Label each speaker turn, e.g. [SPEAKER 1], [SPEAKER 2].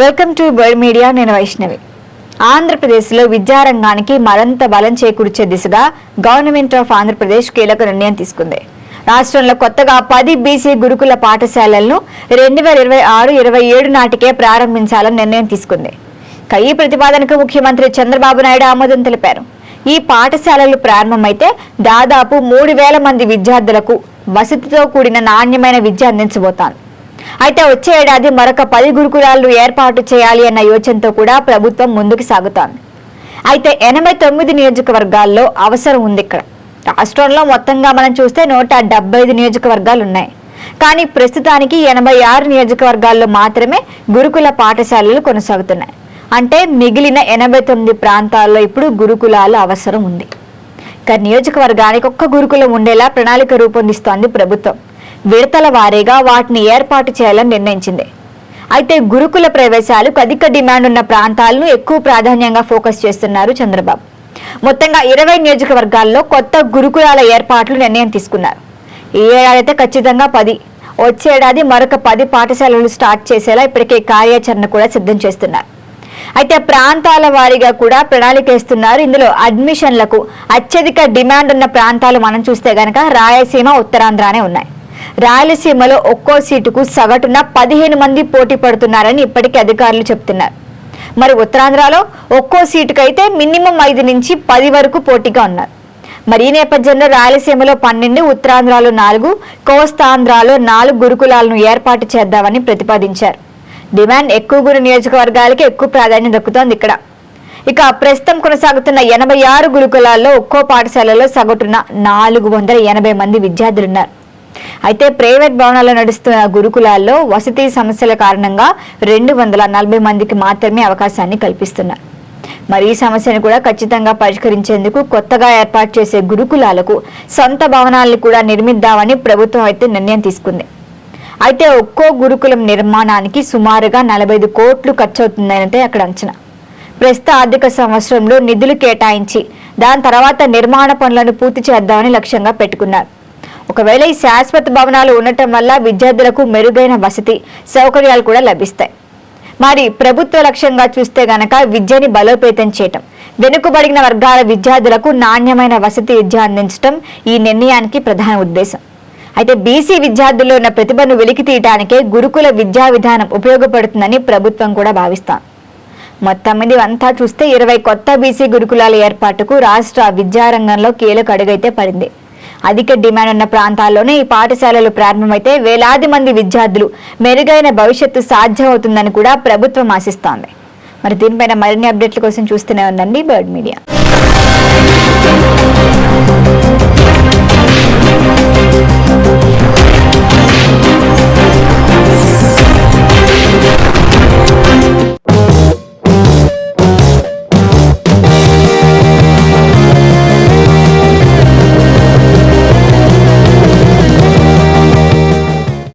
[SPEAKER 1] Welcome to bird media నేను వైష్ణవి. ఆంధ్రప్రదేశ్లో విద్యారంగానికి మరింత బలం చేకూర్చే దిశగా గవర్నమెంట్ ఆఫ్ ఆంధ్రప్రదేశ్ కీలక నిర్ణయం తీసుకుంది. రాష్ట్రంలో కొత్తగా పది బీసీ గురుకుల పాఠశాలలను రెండు వేల ఇరవై ఆరు ఇరవై ఏడు నాటికే ప్రారంభించాలని నిర్ణయం తీసుకుంది. ఈ ప్రతిపాదనకు ముఖ్యమంత్రి చంద్రబాబు నాయుడు ఆమోదం తెలిపారు. ఈ పాఠశాలలు ప్రారంభమైతే దాదాపు మూడు వేల మంది విద్యార్థులకు వసతితో కూడిన నాణ్యమైన విద్య అందించబోతాను అయితే వచ్చే ఏడాది మరొక పది గురుకులాలను ఏర్పాటు చేయాలి అన్న యోచనతో కూడా ప్రభుత్వం ముందుకు సాగుతోంది. అయితే ఎనభై తొమ్మిది నియోజకవర్గాల్లో అవసరం ఉంది ఇక్కడ. రాష్ట్రంలో మొత్తంగా మనం చూస్తే నూట డెబ్బై ఐదు నియోజకవర్గాలు ఉన్నాయి. కానీ ప్రస్తుతానికి ఎనభై ఆరు నియోజకవర్గాల్లో మాత్రమే గురుకుల పాఠశాలలు కొనసాగుతున్నాయి. అంటే మిగిలిన ఎనభై తొమ్మిది ప్రాంతాల్లో ఇప్పుడు గురుకులాల అవసరం ఉంది. ఇక నియోజకవర్గానికి ఒక్క గురుకులం ఉండేలా ప్రణాళిక రూపొందిస్తోంది ప్రభుత్వం. విడతల వారీగా వాటిని ఏర్పాటు చేయాలని నిర్ణయించింది. అయితే గురుకుల ప్రవేశాలకు అధిక డిమాండ్ ఉన్న ప్రాంతాలను ఎక్కువ ప్రాధాన్యంగా ఫోకస్ చేస్తున్నారు చంద్రబాబు. మొత్తంగా ఇరవై నియోజకవర్గాల్లో కొత్త గురుకులాల ఏర్పాట్లు నిర్ణయం తీసుకున్నారు. ఈ ఏడాది అయితే ఖచ్చితంగా పది. వచ్చే ఏడాది మరొక పది పాఠశాలలు స్టార్ట్ చేసేలా ఇప్పటికే కార్యాచరణ కూడా సిద్ధం చేస్తున్నారు. అయితే ప్రాంతాల వారీగా కూడా ప్రణాళిక ఇస్తున్నారు ఇందులో అడ్మిషన్లకు అత్యధిక డిమాండ్ ఉన్న ప్రాంతాలు మనం చూస్తే గనక రాయలసీమ ఉత్తరాంధ్రనే ఉన్నాయి. రాయలసీమలో ఒక్కో సీటుకు సగటున పదిహేను మంది పోటీ పడుతున్నారని ఇప్పటికే అధికారులు చెప్తున్నారు. మరి ఉత్తరాంధ్రలో ఒక్కో సీటుకైతే మినిమం ఐదు నుంచి పది వరకు పోటీగా ఉన్నారు. మరి ఈ నేపథ్యంలో రాయలసీమలో పన్నెండు ఉత్తరాంధ్రలో నాలుగు కోస్తాంధ్రలో నాలుగు గురుకులాలను ఏర్పాటు చేద్దామని ప్రతిపాదించారు. డిమాండ్ ఎక్కువ గురు నియోజకవర్గాలకి ఎక్కువ ప్రాధాన్యం దక్కుతోంది ఇక్కడ. ఇక ప్రస్తుతం కొనసాగుతున్న ఎనభై ఆరు గురుకులాల్లో ఒక్కో పాఠశాలలో సగటున నాలుగు వందల ఎనభై మంది విద్యార్థులున్నారు. అయితే ప్రైవేట్ భవనాల్లో నడుస్తున్న గురుకులాల్లో వసతి సమస్యల కారణంగా రెండు వందల నలభై మందికి మాత్రమే అవకాశాన్ని కల్పిస్తున్నారు. మరి ఈ సమస్యను కూడా ఖచ్చితంగా పరిష్కరించేందుకు కొత్తగా ఏర్పాటు చేసే గురుకులాలకు సొంత భవనాలను కూడా నిర్మిద్దామని ప్రభుత్వం అయితే నిర్ణయం తీసుకుంది. అయితే ఒక్కో గురుకులం నిర్మాణానికి సుమారుగా నలభై ఐదు కోట్లు ఖర్చవుతుందనంటే అక్కడ అంచనా. ప్రస్తుత ఆర్థిక సంవత్సరంలో నిధులు కేటాయించి దాని తర్వాత నిర్మాణ పనులను పూర్తి చేద్దామని లక్ష్యంగా పెట్టుకున్నారు. ఒకవేళ ఈ శాశ్వత భవనాలు ఉండటం వల్ల విద్యార్థులకు మెరుగైన వసతి సౌకర్యాలు కూడా లభిస్తాయి. మరి ప్రభుత్వ లక్ష్యంగా చూస్తే గనక విద్యని బలోపేతం చేయటం వెనుకబడిన వర్గాల విద్యార్థులకు నాణ్యమైన వసతి విద్య అందించడం ఈ నిర్ణయానికి ప్రధాన ఉద్దేశం. అయితే బీసీ విద్యార్థుల్లో ఉన్న ప్రతిభను వెలికి తీయటానికే గురుకుల విద్యా విధానం ఉపయోగపడుతుందని ప్రభుత్వం కూడా భావిస్తాం. మొత్తం మీద అంతా చూస్తే ఇరవై కొత్త బీసీ గురుకులాల ఏర్పాటుకు రాష్ట్ర విద్యారంగంలో కీలక అడుగైతే పడింది. అధిక డిమాండ్ ఉన్న ప్రాంతాల్లోనే ఈ పాఠశాలలు ప్రారంభమైతే వేలాది మంది విద్యార్థులు మెరుగైన భవిష్యత్తు సాధ్యమవుతుందని కూడా ప్రభుత్వం ఆశిస్తోంది. మరి దీనిపైన మరిన్ని అప్డేట్ల కోసం చూస్తూనే ఉందండి బర్డ్ మీడియా.